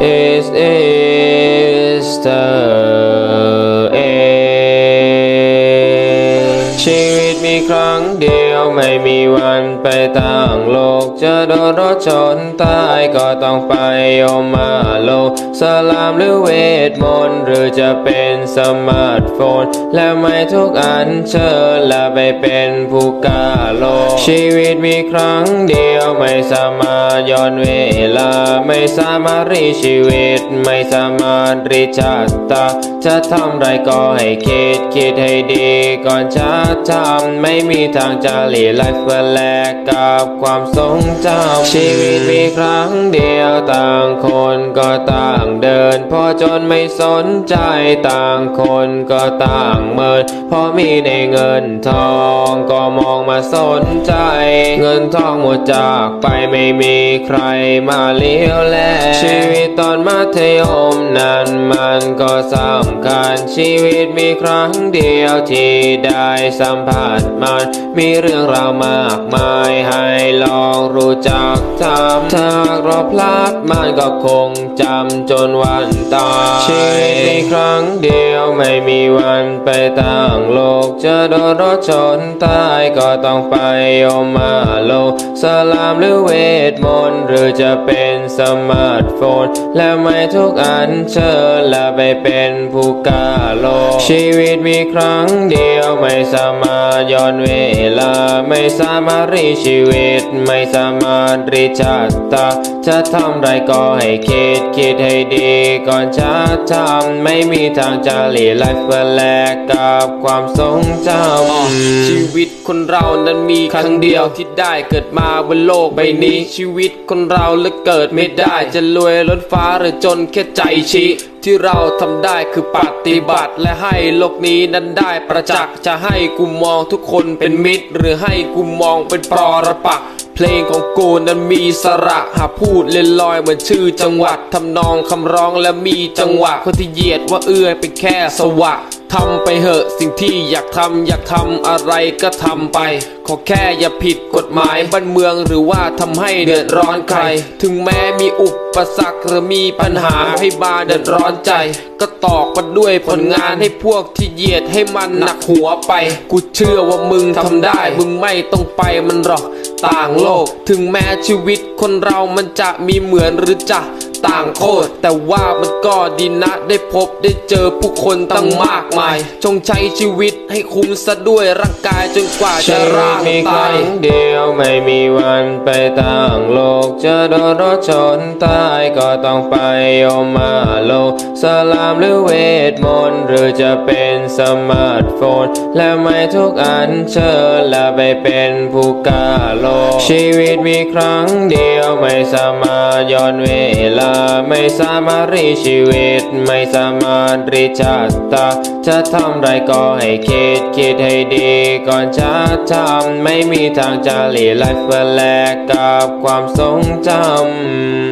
is Easter. She with me, Krang ไม่มีวันไปต่างโลก จะโดนรถชนตายก็ต้องไปโอมาโลกสลามหรือเวทมนต์หรือจะเป็นสมาร์ทโฟน และไม่ทุกอันเชิญและไปเป็นผู้กาโลก ชีวิตมีครั้งเดียวไม่สามารถย้อนเวลา ไม่สามารถรีชีวิต ไม่สามารถรีชาติตาจะทำไรก็ให้คิดคิดให้ดีก่อนจะทำไม่มีทางจะหลีไลฟ์เพื่อแลกกับความทรงจำชีวิตมีครั้งเดียวต่างคนก็ต่างเดิน พอจนไม่สนใจต่างคนก็ต่างเมินพอมีในเงินทองก็มองมาสนใจ เงินทองหมดจากไปไม่มีใครมาเลี้ยวแลชีวิต ตอนมัธยมนั้นมันก็สำคัญชีวิตมีครั้งเดียวที่ได้สัมผัสมัน มีเรื่องราวมากมายให้ลองรู้จักทำถ้าเราพลาดมันก็คงจำจนวันตายชีวิตมีครั้งเดียวไม่มีวันไปต่างโลกจะโดนรถชนตายก็ต้องไปโอมาโลกสลามหรือเวทมนต์หรือจะเป็นสมาร์ทโฟน และไม่ทุกอันเชิญและไปเป็นผู้กล้าโลก ชีวิตมีครั้งเดียวไม่สามารถย้อนเวลา ไม่สามารถรีชีวิต ไม่สามารถรีชาติตาจะทำไรก็ให้คิดคิดให้ดีก่อนจะทำไม่มีทางจะหลีไลฟ์เพื่อแลกกับความทรงจำชีวิตคนเรานั้นมีครั้งเดียวที่ได้เกิดมาบนโลกใบนี้ ชีวิตคนเราและเกิดไม่ได้จะรวยล้นฟ้าหรือจนแค่ใจชี้ที่เราทำได้คือปฏิบัติ และให้โลกนี้นั้นได้ประจักษ์จะให้กูมองทุกคนเป็นมิตร หรือให้กูมองเป็นปรรปักเพลงของกูนั้นมีสระหากพูดเล่นลอยเหมือนชื่อจังหวัดทำนองคำร้องและมีจังหวะคนที่เหยียดว่าเอื้อเป็นแค่สวะ ทำไปเหอะสิ่งที่อยากทำอยากทำอะไรก็ทำไป ขอแค่อย่าผิดกฎหมายบ้านเมืองหรือว่าทำให้เดือดร้อนใคร ถึงแม้มีอุปสรรคหรือมีปัญหาให้บาเดือดร้อนใจ ก็ตอกมาด้วยผลงานให้พวกที่เหยียดให้มันหนักหัวไป กูเชื่อว่ามึงทำได้ มึงไม่ต้องไปมันหรอกต่างโลก ถึงแม้ชีวิตคนเรามันจะมีเหมือนหรือจะ ต่างโคตรแต่ว่ามันก็ดีนะ ได้พบได้เจอผู้คนตั้งมากมาย จงใช้ชีวิตให้คุ้มซะด้วยร่างกายจนกว่าจะร่างมีคตารั้ยงเดียวไม่มีวันไปต่างโลกจะโดนรถชนตายก็ต้องไปโอมาโลกสลามหรือเวทมนต์หรือจะเป็นสมาร์ทโฟน และไม่ทุกอันเชิญและไปเป็นผู้กล้าโลก ชีวิตมีครั้งเดียวไม่สามารถย้อนเวลา ไม่สามารถรีชีวิต ไม่สามารถรีชาติตาจะทำไรก็ให้คิดคิดให้ดีก่อนจะทำไม่มีทางจะหลีไลฟ์เพื่อแลกกับความทรงจำ